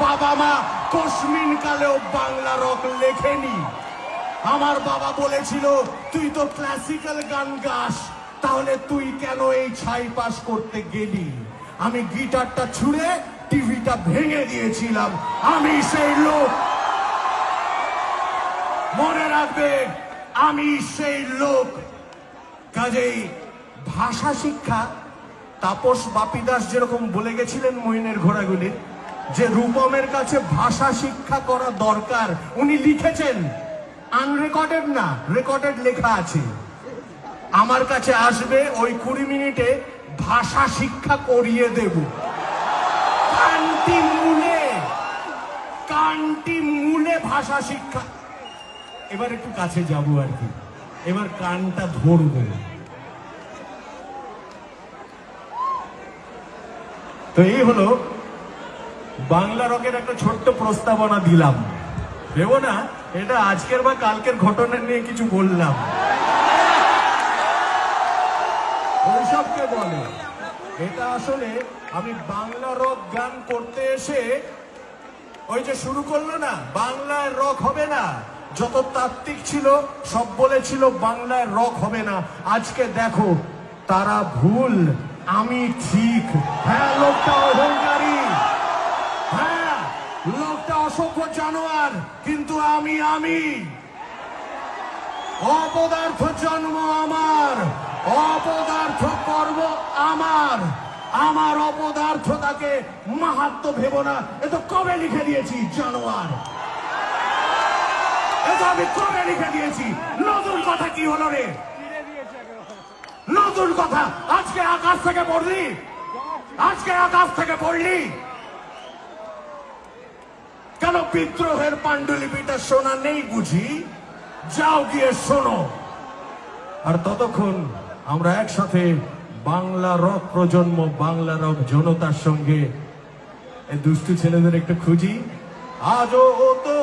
বাবা মা কসমিন কালেও বাংলা রক লেখেনি। আমার বাবা বলেছিল, তুই তো ক্লাসিক্যাল গান গাস, তাহলে তুই কেন এই ছাই পাস করতে গেলি? আমি গিটারটা ছুঁড়ে টিভিটা ভেঙে দিয়েছিলাম। আমি সেই লোক। মনে রাখবে, আমি সেই লোক। কাজেই ভাষা শিক্ষা, তাপস বাপিদাস যেরকম বলে গেছিলেন মহিনের ঘোড়াগুলি যে রূপমের কাছে ভাষা শিক্ষা করা দরকার, উনি লিখেছেন আনরেকর্ডেড না রেকর্ডেড লেখা আছে। আমার কাছে আসবে, ওই কুড়ি মিনিটে ভাষা শিক্ষা করিয়ে দেব। কান্তি মূলে কান্তি মূলে ভাষা শিক্ষা। এবার একটু কাছে যাব আর কি। এবার কানটা ধরবো। তো এই হলো বাংলা রকের একটা ছোট্ট প্রস্তাবনা দিলাম। ভেবো না, এটা আজকের বা কালকের ঘটনা নিয়ে কিছু বললাম। ওইসবকে বলে, এটা আসলে আমি বাংলা রক গান করতে এসে ওই যে শুরু করল না, বাংলায় রক হবে না। যত তাত্ত্বিক ছিল, সব বলেছিল বাংলায় রক হবে না। আজকে দেখো, তারা ভুল, আমি ঠিক। হ্যাঁ লোকটা অহংকারী। জানোয়ার, কিন্তু আমি আমি। অপদার্থ জন্ম আমার, অপদার্থ কর্ম আমার। আমার অপদার্থতাকে মাহাত্ম ভেব না। এ তো কবে লিখে দিয়েছি, জানোয়ার? আমি কবে লিখে দিয়েছি? নতুন কথা কি হলো রে? নতুন কথা, আজকে আকাশ থেকে পড়লি? আজকে আকাশ থেকে পড়লি? বিদ্রোহের পাণ্ডুলিপিটা শোনা নেই বুঝি? যাও গিয়ে শোনো। আর ততক্ষণ আমরা একসাথে বাংলা রক প্রজন্ম, বাংলা রক জনতার সঙ্গে এই দুষ্টু ছেলেদের একটু খুঁজি। আজও তো